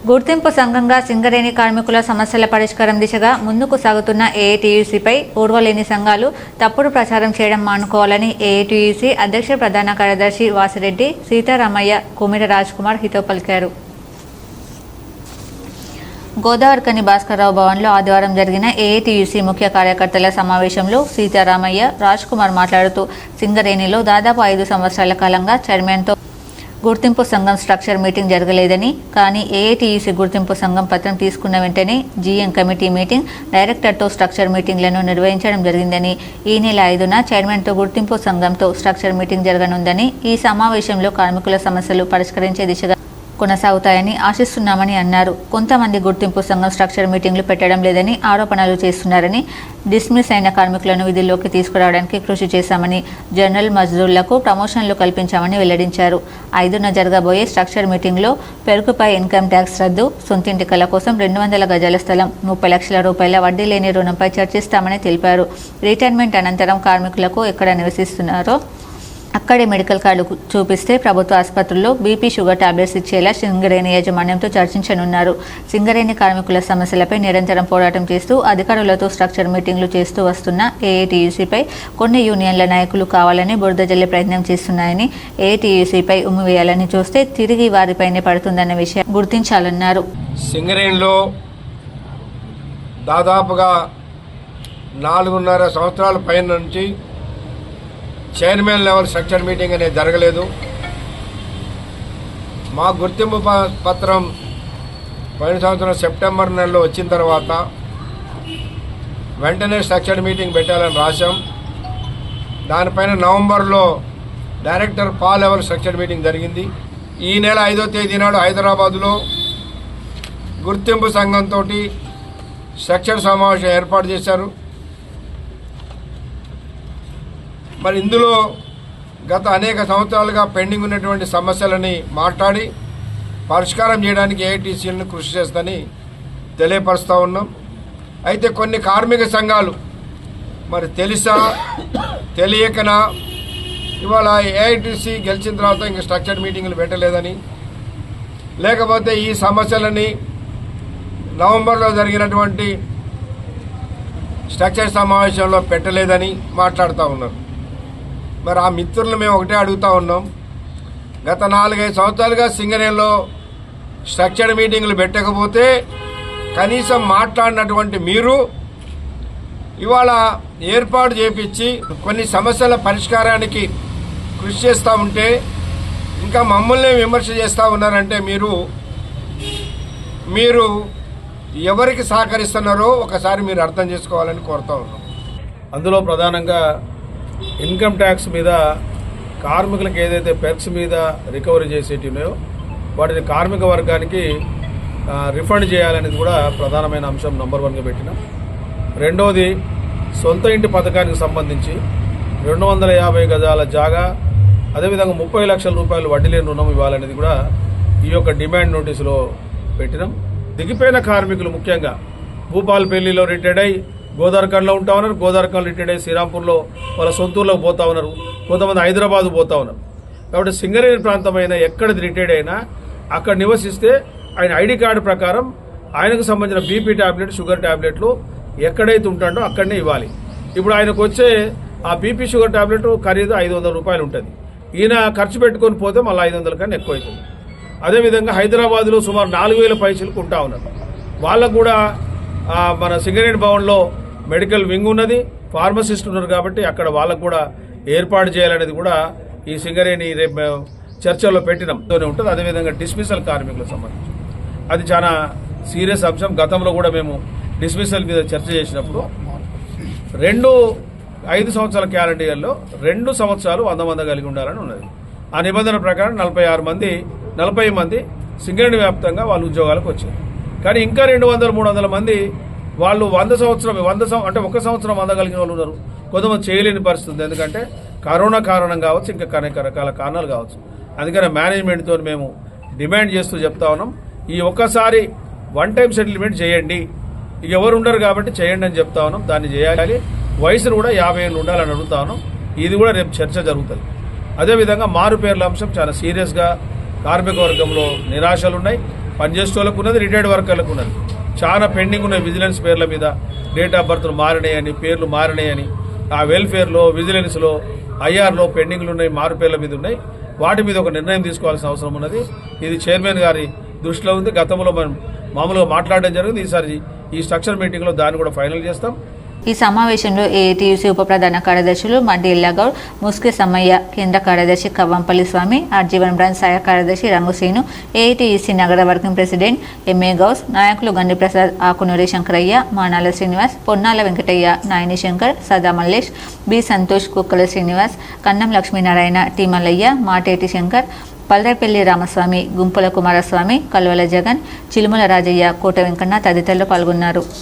గుర్తింపు సంఘంగా సింగరేణి కార్మికుల సమస్యల పరిష్కారం దిశగా ముందుకు సాగుతున్న ఏఐటీయూసీపై పూర్వలేని సంఘాలు తప్పుడు ప్రచారం చేయడం మానుకోవాలని ఏఐటీయూసీ అధ్యక్ష ప్రధాన కార్యదర్శి వాసిరెడ్డి సీతారామయ్య కుమిర రాజ్ కుమార్ హితో పలికారు గోదావరికని భాస్కర్రావు భవన్లో ఆదివారం జరిగిన ఏఐటీయూసీ ముఖ్య కార్యకర్తల సమావేశంలో సీతారామయ్య రాజ్ కుమార్ మాట్లాడుతూ సింగరేణిలో దాదాపు ఐదు సంవత్సరాల కాలంగా చైర్మన్తో గుర్తింపు సంఘం స్ట్రక్చర్ మీటింగ్ జరగలేదని కానీ ఏఐటీయూసీ గుర్తింపు సంఘం పత్రం తీసుకున్న వెంటనే జీఎం కమిటీ మీటింగ్ డైరెక్టర్తో స్ట్రక్చర్ మీటింగ్లను నిర్వహించడం జరిగిందని ఈ నెల ఐదున చైర్మన్తో గుర్తింపు సంఘంతో స్ట్రక్చర్ మీటింగ్ జరగనుందని ఈ సమావేశంలో కార్మికుల సమస్యలు పరిష్కరించే దిశగా కొనసాగుతాయని ఆశిస్తున్నామని అన్నారు. కొంతమంది గుర్తింపు సంఘం స్ట్రక్చర్ మీటింగ్లు పెట్టడం లేదని ఆరోపణలు చేస్తున్నారని డిస్మిస్ అయిన కార్మికులను విధుల్లోకి తీసుకురావడానికి కృషి చేశామని జనరల్ మజ్దూర్లకు ప్రమోషన్లు కల్పించామని వెల్లడించారు. ఐదున జరగబోయే స్ట్రక్చర్ మీటింగ్లో పెరుగుపై ఇన్కమ్ ట్యాక్స్ రద్దు సొంతింటికల కోసం రెండు వందల గజాల స్థలం ముప్పై లక్షల రూపాయల వడ్డీ లేని రుణంపై చర్చిస్తామని తెలిపారు. రిటైర్మెంట్ అనంతరం కార్మికులకు ఎక్కడ నివసిస్తున్నారో అక్కడే మెడికల్ కార్డు చూపిస్తే ప్రభుత్వ ఆసుపత్రుల్లో బీపీ షుగర్ టాబ్లెట్స్ ఇచ్చేలా సింగరేణి యాజమాన్యంతో చర్చించనున్నారు. సింగరేణి కార్మికుల సమస్యలపై నిరంతరం పోరాటం చేస్తూ అధికారులతో స్ట్రక్చర్ మీటింగ్లు చేస్తూ వస్తున్న ఏఐటీయూసీపై కొన్ని యూనియన్ల నాయకులు కావాలని బురద జల్లే ప్రయత్నం చేస్తున్నాయని ఏఐటీయూసీపై ఉమ్మివేయాలని చూస్తే తిరిగి వారిపైనే పడుతుందన్న విషయం గుర్తించాలన్నారు. సింగరేణిలో దాదాపుగా నాలుగున్నర సంవత్సరాల పైన నుంచి చైర్మన్ లెవెల్ స్ట్రక్చర్ మీటింగ్ అనేది జరగలేదు. మా గుర్తింపు ప- పత్రం పోయిన సంవత్సరం సెప్టెంబర్ నెలలో వచ్చిన తర్వాత వెంటనే స్ట్రక్చర్ మీటింగ్ పెట్టాలని రాశాం. దానిపైన నవంబర్లో డైరెక్టర్ పా లెవెల్ స్ట్రక్చర్ మీటింగ్ జరిగింది. ఈ నెల ఐదో తేదీ నాడు హైదరాబాదులో గుర్తింపు సంఘంతో స్ట్రక్చర్ సమావేశం ఏర్పాటు చేశారు. మరి ఇందులో గత అనేక సంవత్సరాలుగా పెండింగ్ ఉన్నటువంటి సమస్యలని మాట్లాడి పరిష్కారం చేయడానికి ఏఐటీసీలను కృషి చేస్తని తెలియపరుస్తూ ఉన్నాం. అయితే కొన్ని కార్మిక సంఘాలు మరి తెలుసా తెలియకనా? ఇవాళ ఏఐటీసీ గెలిచిన తర్వాత ఇంక స్ట్రక్చర్ మీటింగ్లు పెట్టలేదని. లేకపోతే ఈ సమస్యలని నవంబర్లో జరిగినటువంటి స్ట్రక్చర్ సమావేశంలో పెట్టలేదని మాట్లాడుతూ ఉన్నారు. మరి ఆ మిత్రులు మేము ఒకటే అడుగుతా ఉన్నాం. గత నాలుగైదు సంవత్సరాలుగా సింగరేణిలో స్ట్రక్చర్డ్ మీటింగ్లు పెట్టకపోతే కనీసం మాట్లాడినటువంటి మీరు ఇవాళ ఏర్పాటు చేపించి కొన్ని సమస్యల పరిష్కారానికి కృషి చేస్తూ ఉంటే ఇంకా మమ్మల్ని విమర్శ చేస్తూ ఉన్నారంటే మీరు మీరు ఎవరికి సహకరిస్తున్నారో ఒకసారి మీరు అర్థం చేసుకోవాలని కోరుతా ఉన్నాం. అందులో ప్రధానంగా ఇన్కమ్ ట్యాక్స్ మీద కార్మికులకు ఏదైతే పెర్క్స్ మీద రికవరీ చేసేటి ఉన్నాయో వాటిని కార్మిక వర్గానికి రిఫండ్ చేయాలనేది కూడా ప్రధానమైన అంశం నంబర్ వన్గా పెట్టిన. రెండవది సొంత ఇంటి పథకానికి సంబంధించి రెండు వందల యాభై గజాల జాగా అదేవిధంగా ముప్పై లక్షల రూపాయలు వడ్డీ లేని రుణం ఇవ్వాలనేది కూడా ఈ యొక్క డిమాండ్ నోటీసులో పెట్టినాం. దిగిపోయిన కార్మికులు ముఖ్యంగా భూపాలపల్లిలో రిటైర్డ్ అయ్యి గోదావరిఖండ్లో ఉంటా ఉన్నారు గోదావరిఖండ్ రిటైర్డ్ అయ్యి శ్రీరాంపూర్లో వాళ్ళ సొంతూరులోకి పోతా ఉన్నారు. కొంతమంది హైదరాబాద్ పోతా ఉన్నారు. కాబట్టి సింగరేణి అయినా ఎక్కడిది రిటైర్డ్ అయినా అక్కడ నివసిస్తే ఆయన ఐడి కార్డు ప్రకారం ఆయనకు సంబంధించిన బీపీ టాబ్లెట్ షుగర్ టాబ్లెట్లు ఎక్కడైతే ఉంటాడో అక్కడనే ఇవ్వాలి. ఇప్పుడు ఆయనకు వచ్చే ఆ బీపీ షుగర్ టాబ్లెట్ ఖరీదు ఐదు వందల రూపాయలు ఉంటుంది. ఈయన ఖర్చు పెట్టుకొని పోతే మళ్ళీ ఐదు వందల కన్నా ఎక్కువ అవుతుంది అదేవిధంగా హైదరాబాద్లో సుమారు నాలుగు వేల పైసలకు ఉంటా ఉన్నారు. వాళ్ళకు కూడా మన సింగరేణి భవన్లో మెడికల్ వింగ్ ఉన్నది ఫార్మసిస్ట్ ఉన్నారు కాబట్టి అక్కడ వాళ్ళకు కూడా ఏర్పాటు చేయాలనేది కూడా ఈ సింగరేణి రేపు చర్చలో పెట్టినాం ఉంటుంది. అదేవిధంగా డిస్మిసల్ కార్మికులకు సంబంధించి. అది చాలా సీరియస్ అంశం. గతంలో కూడా మేము డిస్మిసల్ మీద చర్చ చేసినప్పుడు రెండు ఐదు సంవత్సరాల క్యాలెండర్ ఇయర్లో రెండు సంవత్సరాలు వంద మంది కలిగి ఉండాలని ఉన్నది. ఆ నిబంధన ప్రకారం నలభై ఆరు మంది నలభై మంది సింగరేణి వ్యాప్తంగా వాళ్ళు ఉద్యోగాలకు వచ్చారు. కానీ ఇంకా రెండు వందల మూడు వందల మంది వాళ్ళు వంద సంవత్సరం వంద సం- అంటే ఒక సంవత్సరం అందగలిగిన వాళ్ళు ఉన్నారు. కొంతమంది చేయలేని పరిస్థితి. ఎందుకంటే కరోనా కారణం కావచ్చు ఇంకా అనేక రకాల కారణాలు కావచ్చు. అందుకనే మేనేజ్మెంట్తో మేము డిమాండ్ చేస్తూ చెప్తా ఉన్నాం. ఈ ఒక్కసారి వన్ టైం సెటిల్మెంట్ చేయండి. ఇక ఎవరు ఉండరు కాబట్టి చేయండి అని చెప్తా ఉన్నాం. దాన్ని చేయాలి. వయసును కూడా యాభై ఏళ్ళు ఉండాలని అడుగుతా ఉన్నాం. ఇది కూడా రేపు చర్చ జరుగుతుంది. అదేవిధంగా మారు పేర్ల అంశం చాలా సీరియస్గా కార్మిక వర్గంలో నిరాశలు ఉన్నాయి పనిచేసే వాళ్ళకు ఉన్నది రిటైర్డ్ వర్కర్లకు ఉన్నది. చాలా పెండింగ్ ఉన్నాయి విజిలెన్స్ పేర్ల మీద డేట్ ఆఫ్ బర్త్లు మారినాయని పేర్లు మారినాయని ఆ వెల్ఫేర్లో విజిలెన్స్లో ఐఆర్లో పెండింగ్లు ఉన్నాయి మారు పేర్ల మీద ఉన్నాయి. వాటి మీద ఒక నిర్ణయం తీసుకోవాల్సిన అవసరం ఉన్నది. ఇది చైర్మన్ గారి దృష్టిలో ఉంది. గతంలో మనం మామూలుగా మాట్లాడడం జరిగింది. ఈసారి ఈ స్ట్రక్చర్ మీటింగ్లో దాన్ని కూడా ఫైనల్ చేస్తాం. ఈ సమావేశంలో ఏఐటీయూసీ ఉప ప్రధాన కార్యదర్శులు మడ్డి ఇల్లాగౌడ్ ముస్కి సమ్మయ్య కేంద్ర కార్యదర్శి కవ్వంపల్లి స్వామి ఆర్జీవన్ బ్రాంచ్ సహాయ కార్యదర్శి రంగుశ్రీను ఏఐటీయూసీ నగర వర్కింగ్ ప్రెసిడెంట్ ఎంఏ గౌస్ నాయకులు గండి ప్రసాద్ ఆకునూరి శంకరయ్య మానాల శ్రీనివాస్ పొన్నాల వెంకటయ్య నాయని శంకర్ సదా మల్లేష్ బి సంతోష్ కుక్కల శ్రీనివాస్ కన్నం లక్ష్మీనారాయణ టి మల్లయ్య మాటేటి శంకర్ పల్లెపల్లి రామస్వామి గుంపుల కుమారస్వామి కల్వల జగన్ చిలుముల రాజయ్య కోట వెంకన్న తదితరులు పాల్గొన్నారు.